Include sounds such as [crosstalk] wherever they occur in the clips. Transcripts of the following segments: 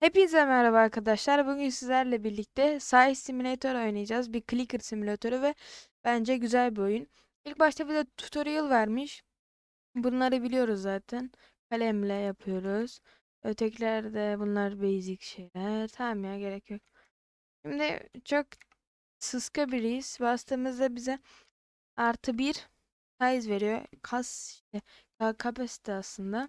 Hepinize merhaba arkadaşlar. Bugün sizlerle birlikte Science Simulator oynayacağız. Bir clicker simülatörü ve bence güzel bir oyun. İlk başta bize tutorial vermiş. Bunları biliyoruz zaten. Kalemle yapıyoruz. Ötekiler de bunlar basic şeyler. Tamam ya gerek yok. Şimdi çok sıska biriyiz. Bastığımızda bize artı bir size veriyor. Kas işte kapasite aslında.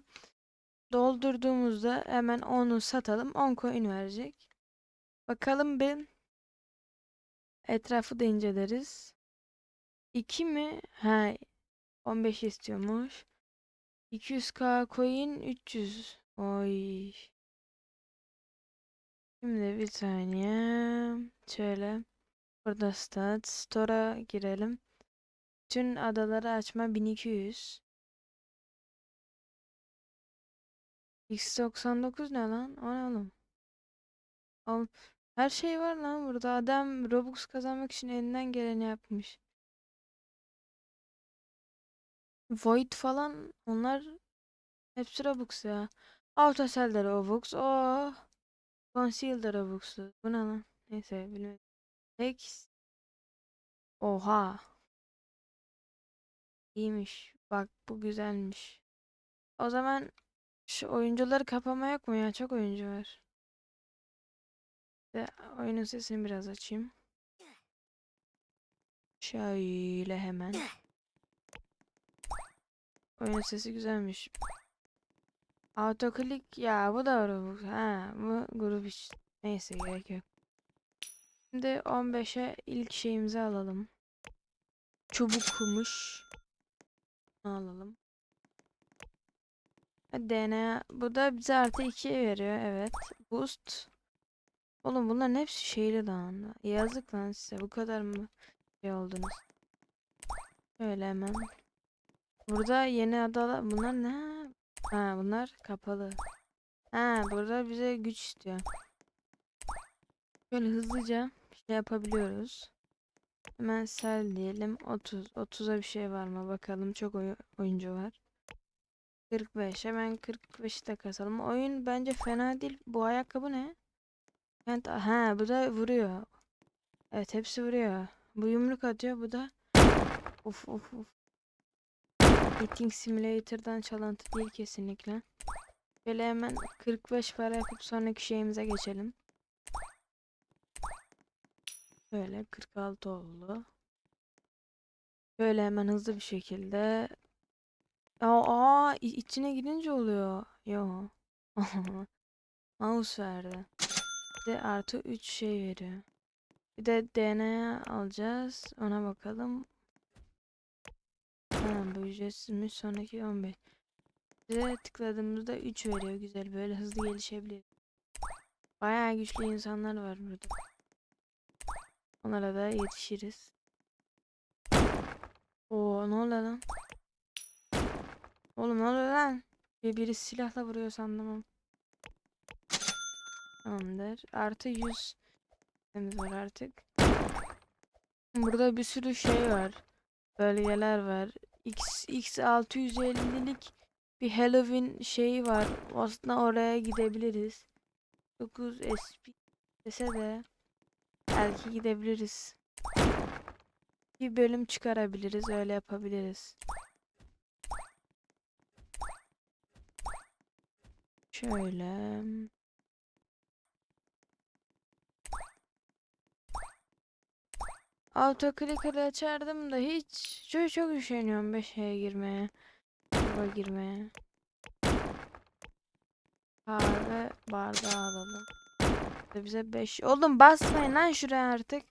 Doldurduğumuzda hemen onu satalım. 10 coin verecek. Bakalım bir etrafı da inceleriz. 2 mi? Ha 15 istiyormuş. 200k coin 300. Oy. Şimdi bir saniye. Şöyle. Burada stat. Store'a girelim. Bütün adaları açma 1200. X99 ne lan? O ne oğlum? Oğlum, her şey var lan burada. Adam Robux kazanmak için elinden geleni yapmış. Void falan onlar hepsi Robux ya. Autosell de Robux. Oh. Conceal de Robux'tu. Bu ne lan? Neyse bilmiyorum. X. Oha. İyiymiş. Bak bu güzelmiş. O zaman şu oyuncuları kapama yok mu ya? Çok oyuncu var. Ve oyunun sesini biraz açayım. Şöyle hemen. Oyun sesi güzelmiş. Autoklik ya bu da Robux. Ha bu grup iş. Neyse gerek yok. Şimdi 15'e ilk şeyimizi alalım. Çubukmuş. Alalım. DNA bu da bize artı 2 veriyor evet. Boost. Oğlum bunların hepsi şeyli lan. Yazık lan size bu kadar mı şey oldunuz. Şöyle hemen. Burada yeni adalar bunlar ne? Ha bunlar kapalı. Ha burada bize güç istiyor. Şöyle hızlıca şey yapabiliyoruz. Hemen sel diyelim 30. 30'a bir şey var mı bakalım çok oy oyuncu var. 45 hemen 45'i de kasalım. Oyun bence fena değil. Bu ayakkabı ne? Kent ha bu da vuruyor. Evet hepsi vuruyor. Bu yumruk atıyor bu da. Of of of. Eating Simulator'dan çalıntı değil kesinlikle. Böyle hemen 45 para yapıp sonraki şeyimize geçelim. Böyle 46 oldu. Böyle hemen hızlı bir şekilde. Aa, aa içine girince oluyor. Yo. [laughs] Mouse verdi. Bir de artı 3 şey veriyor. Bir de DNA alacağız. Ona bakalım. Tamam bu ücretsizmiş. Sonraki 15. Bize tıkladığımızda 3 veriyor. Güzel. Böyle hızlı gelişebilir. Bayağı güçlü insanlar var burada. Onlara da yetişiriz. Oo ne oluyor lan? Oğlum ne oluyor lan? Bir biri silahla vuruyor sandım. Tamamdır. Artı 100 temiz var artık. Burada bir sürü şey var. Bölgeler var. X, X 650'lik bir Halloween şeyi var. Aslında oraya gidebiliriz. 9 SP dese de belki gidebiliriz. Bir bölüm çıkarabiliriz. Öyle yapabiliriz. Şöyle. Autoclicker'ı açardım da hiç çok çok üşeniyorum 5'e girmeye. Gruba girmeye. Kahve bardağı alalım. Bize 5. Oğlum basmayın lan şuraya artık.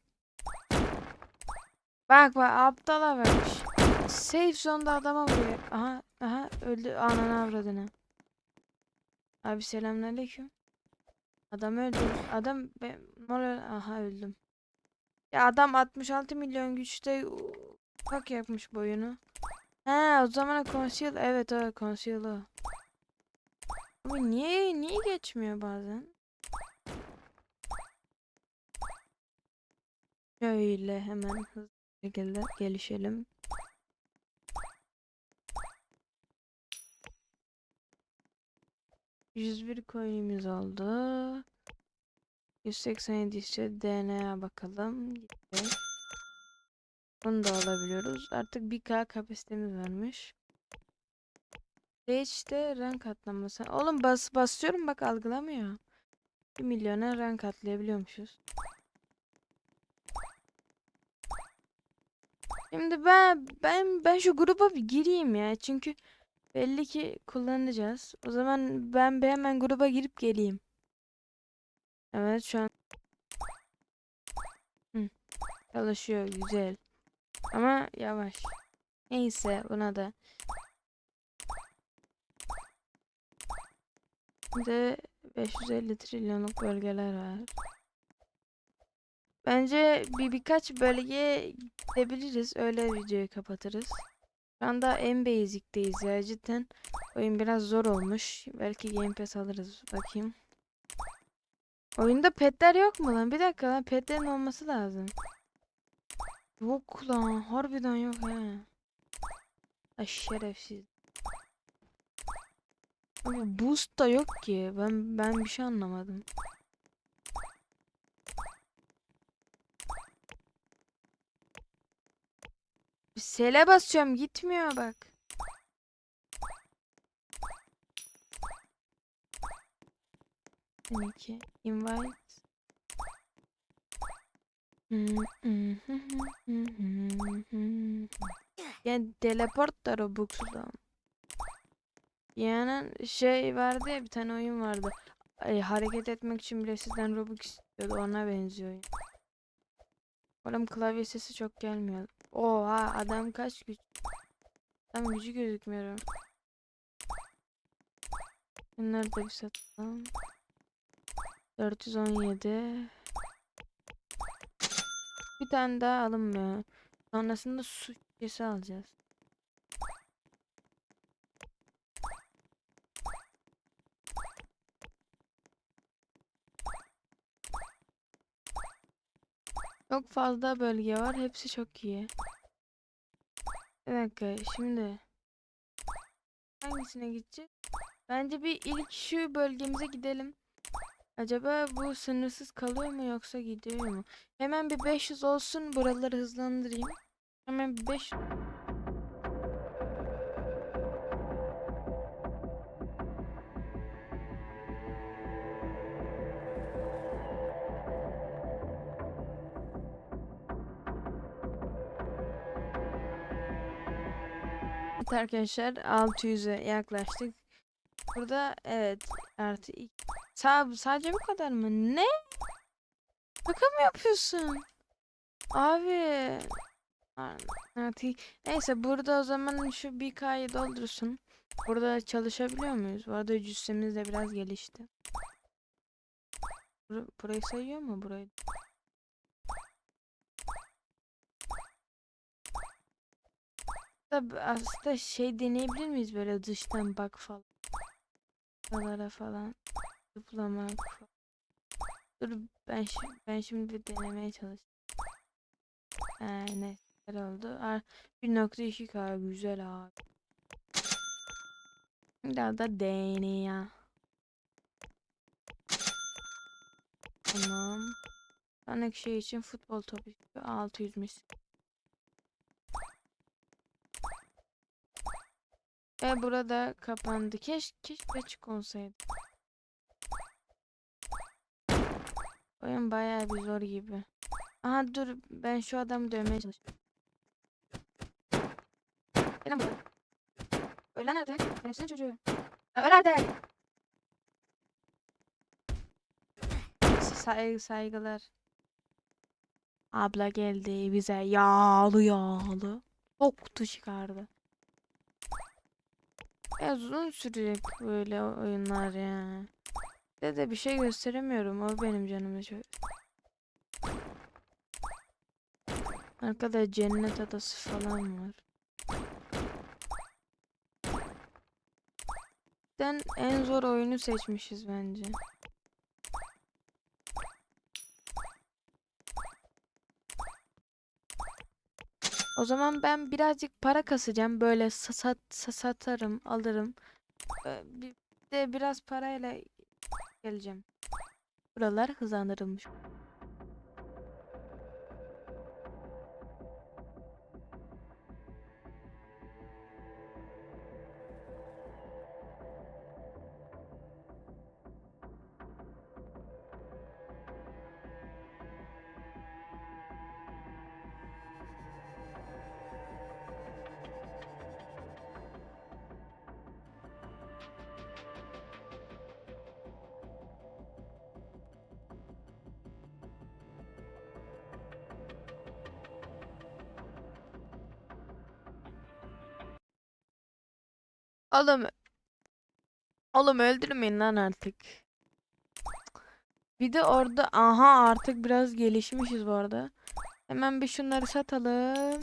Bak bak aptala vermiş. Safe zone'da adama vuruyor. Aha aha öldü ananı avradını. Abi selamünaleyküm. Adam öldü. Adam ben aha öldüm. Ya adam 66 milyon güçte ufak yapmış boyunu. He o zaman conceal evet o conceal o. Ama niye niye geçmiyor bazen? Şöyle hemen hızlı şekilde gelişelim. 101 coin'imiz oldu. 187 ise DNA bakalım. Gitti. Bunu da alabiliyoruz. Artık 1K kapasitemiz varmış. Stage'de rank atlaması. Oğlum bas basıyorum bak algılamıyor. 1 milyona rank atlayabiliyormuşuz. Şimdi ben ben ben şu gruba bir gireyim ya. Çünkü belli ki kullanacağız. O zaman ben bir hemen gruba girip geleyim. Evet şu an Hı, çalışıyor güzel. Ama yavaş. Neyse buna da. Şimdi 550 trilyonluk bölgeler var. Bence bir birkaç bölgeye gidebiliriz. Öyle videoyu kapatırız. Şu anda en basic'teyiz ya cidden. Oyun biraz zor olmuş. Belki Game Pass alırız. Bakayım. Oyunda petler yok mu lan? Bir dakika lan petlerin olması lazım. Yok lan. Harbiden yok he. Ay şerefsiz. Abi boost da yok ki. Ben ben bir şey anlamadım. Sele basıyorum gitmiyor bak. Seninki invite. [laughs] Yani teleport da Robux'da. Yani şey vardı ya bir tane oyun vardı. Ay, hareket etmek için bile sizden Robux istiyordu. Ona benziyor. Oğlum klavye sesi çok gelmiyor. Oha adam kaç güç. Tam gücü gözükmüyor. Bunları da bir satalım. 417. Bir tane daha alınmıyor. Sonrasında su şişesi alacağız. Çok fazla bölge var. Hepsi çok iyi. Bir dakika şimdi hangisine gideceğiz? Bence bir ilk şu bölgemize gidelim. Acaba bu sınırsız kalıyor mu yoksa gidiyor mu? Hemen bir 500 olsun buraları hızlandırayım. Hemen bir 5 Evet arkadaşlar 600'e yaklaştık. Burada evet artı iki. Sa sadece bu kadar mı? Ne? Şaka mı yapıyorsun? Abi. Artı Neyse burada o zaman şu 1K'yı doldursun. Burada çalışabiliyor muyuz? Bu arada cüssemiz de biraz gelişti. Bur burayı sayıyor mu burayı? Tabi aslında şey deneyebilir miyiz böyle dıştan bak falan. Buralara falan zıplamak falan. Dur ben ben şimdi bir denemeye çalışacağım. Ee, ne güzel oldu. Aa, 1.2K güzel abi. Daha da deneye. Tamam. Sonraki şey için futbol topu 600 mis. Ve burada kapandı. Keş, keşke açık olsaydı. Oyun bayağı bir zor gibi. Aha dur ben şu adamı dövmeye çalışıyorum. Gel lan buraya. Ölen nerede? Hepsinin çocuğu. Öl nerede? Say saygılar. Abla geldi bize yağlı yağlı. Koktu çıkardı. Ya uzun sürecek böyle oyunlar ya. De de bir şey gösteremiyorum. O benim canımı çok. Arkada cennet adası falan var. Den en zor oyunu seçmişiz bence. O zaman ben birazcık para kasacağım. Böyle sa- sat sa- satarım, alırım. Ee, bir de biraz parayla geleceğim. Buralar hızlandırılmış. Oğlum. Oğlum öldürmeyin lan artık. Bir de orada aha artık biraz gelişmişiz bu arada. Hemen bir şunları satalım.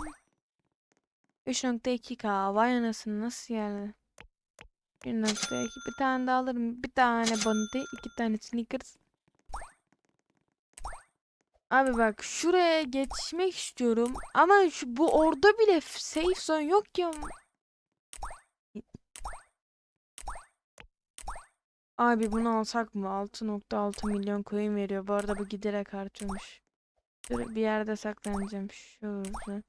3.2k vay anasını nasıl yani? 1.2 bir tane daha alırım. Bir tane bounty, iki tane sneakers. Abi bak şuraya geçmek istiyorum ama şu bu orada bile safe zone yok ya. Abi bunu alsak mı? 6.6 milyon coin veriyor. Bu arada bu giderek artıyormuş. Şöyle bir yerde saklanacağım. Şurada.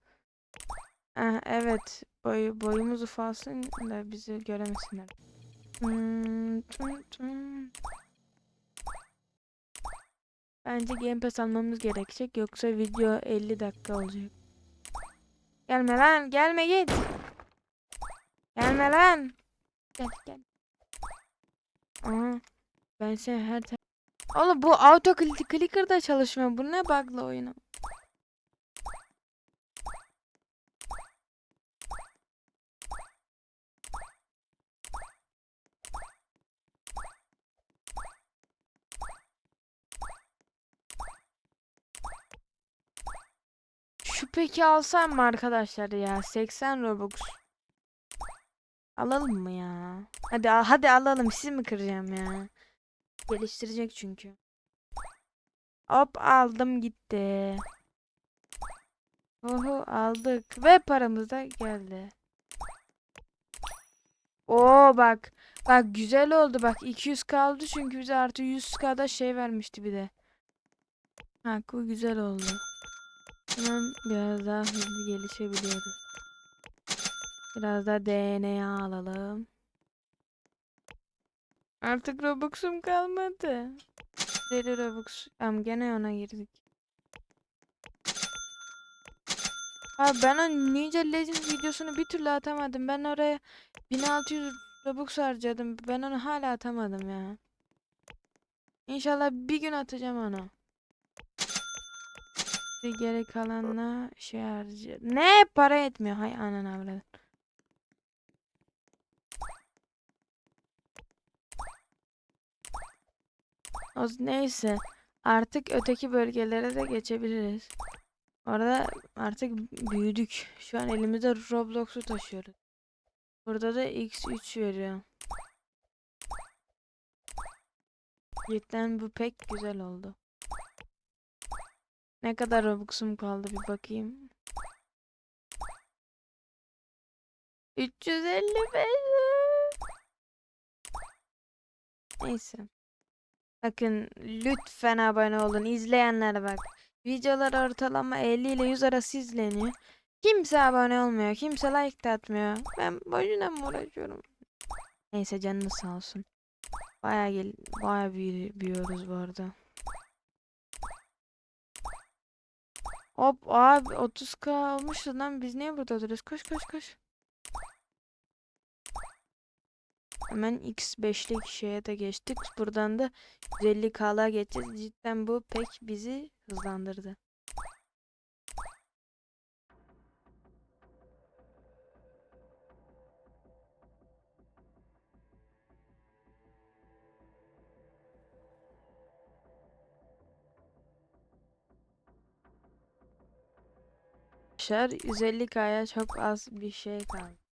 Ah, evet. Boy, boyumuz ufalsın da bizi göremesinler. Hmm. Bence Game Pass almamız gerekecek. Yoksa video 50 dakika olacak. Gelme lan. Gelme git. Gelme lan. Gel gel. Aha. Ben seni her ta- Oğlum bu auto click- clicker da çalışmıyor. Bu ne bug'lı oyunu? Şu peki alsam mı arkadaşlar ya? 80 Robux. Alalım mı ya? Hadi al- hadi alalım. Siz mi kıracağım ya? Geliştirecek çünkü. Hop aldım gitti. Oho aldık ve paramız da geldi. Oo bak. Bak güzel oldu bak 200 kaldı çünkü bize artı 100k'da şey vermişti bir de. Ha bu güzel oldu. Hemen biraz daha hızlı gelişebiliyoruz. Biraz da DNA alalım. Artık Robux'um kalmadı. Deli Robux. Tamam gene ona girdik. Abi ben o Ninja Legends videosunu bir türlü atamadım. Ben oraya 1600 Robux harcadım. Ben onu hala atamadım ya. İnşallah bir gün atacağım onu. Geri kalanla şey harcayacağım. Ne para etmiyor. Hay anan avradım. O neyse. Artık öteki bölgelere de geçebiliriz. Orada artık büyüdük. Şu an elimizde Roblox'u taşıyoruz. Burada da X3 veriyor. Cidden bu pek güzel oldu. Ne kadar Robux'um kaldı bir bakayım. 355. Neyse. Bakın lütfen abone olun. İzleyenlere bak. Videolar ortalama 50 ile 100 arası izleniyor. Kimse abone olmuyor. Kimse like de atmıyor. Ben boşuna mı uğraşıyorum? Neyse canınız sağ olsun. Baya gel baya büyü büyüyoruz bu arada. Hop abi 30k olmuştu lan biz niye burada duruyoruz? Koş koş koş. Hemen X5'lik şeye de geçtik. Buradan da 150k'lığa geçeceğiz. Cidden bu pek bizi hızlandırdı. Arkadaşlar 150k'ya çok az bir şey kaldı.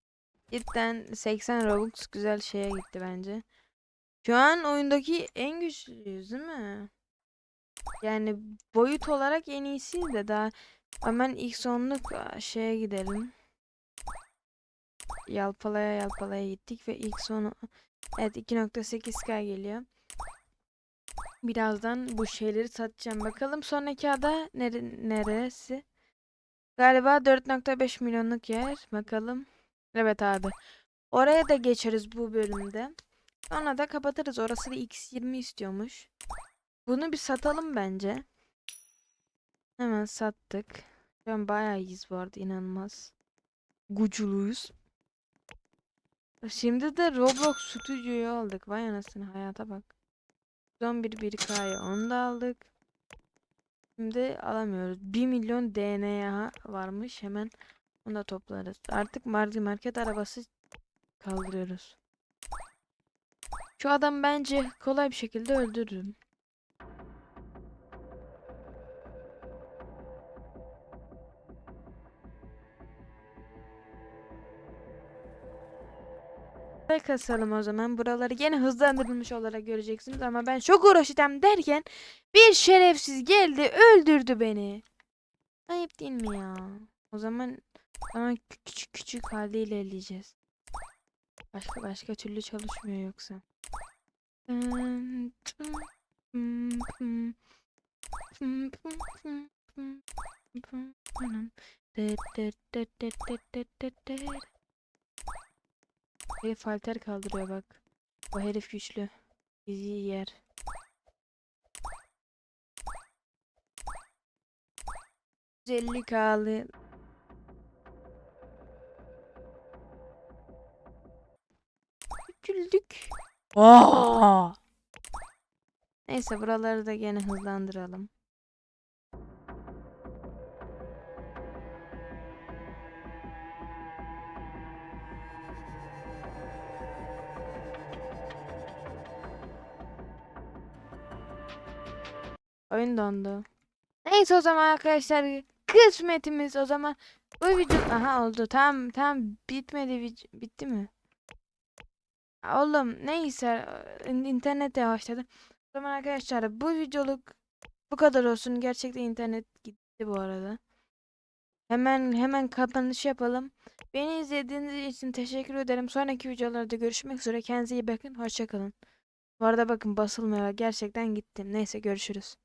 Cidden 80 Robux güzel şeye gitti bence. Şu an oyundaki en güçlüyüz değil mi? Yani boyut olarak en iyisiyiz de daha hemen ilk sonluk şeye gidelim. Yalpalaya yalpalaya gittik ve ilk sonu Evet 2.8K geliyor. Birazdan bu şeyleri satacağım. Bakalım sonraki ada nere neresi? Galiba 4.5 milyonluk yer. Bakalım. Evet abi. Oraya da geçeriz bu bölümde. Sonra da kapatırız. Orası da X20 istiyormuş. Bunu bir satalım bence. Hemen sattık. An bayağı iyiyiz bu arada inanılmaz. Guculuyuz. Şimdi de Roblox Studio'yu aldık. Vay anasını hayata bak. 11 1K'yı onu da aldık. Şimdi alamıyoruz. 1 milyon DNA varmış. Hemen onu da toplarız. Artık Mardi Market arabası kaldırıyoruz. Şu adam bence kolay bir şekilde öldürürüm. Kasalım o zaman. Buraları yine hızlandırılmış olarak göreceksiniz ama ben çok uğraşacağım derken bir şerefsiz geldi öldürdü beni. Ayıp değil mi ya? O zaman ama küçük küçük halde ilerleyeceğiz. Başka başka türlü çalışmıyor yoksa. Herif halter kaldırıyor bak. O herif güçlü. Bizi yer. Elli kalı. Güldük. Neyse buraları da gene hızlandıralım. Oyun dondu. Neyse o zaman arkadaşlar kısmetimiz o zaman bu video aha oldu tamam tamam bitmedi vid- bitti mi? Oğlum neyse in- internet yavaşladı. O zaman arkadaşlar bu videoluk bu kadar olsun. Gerçekten internet gitti bu arada. Hemen hemen kapanış yapalım. Beni izlediğiniz için teşekkür ederim. Sonraki videolarda görüşmek üzere. Kendinize iyi bakın. Hoşçakalın. Bu arada bakın basılmıyor. Gerçekten gittim. Neyse görüşürüz.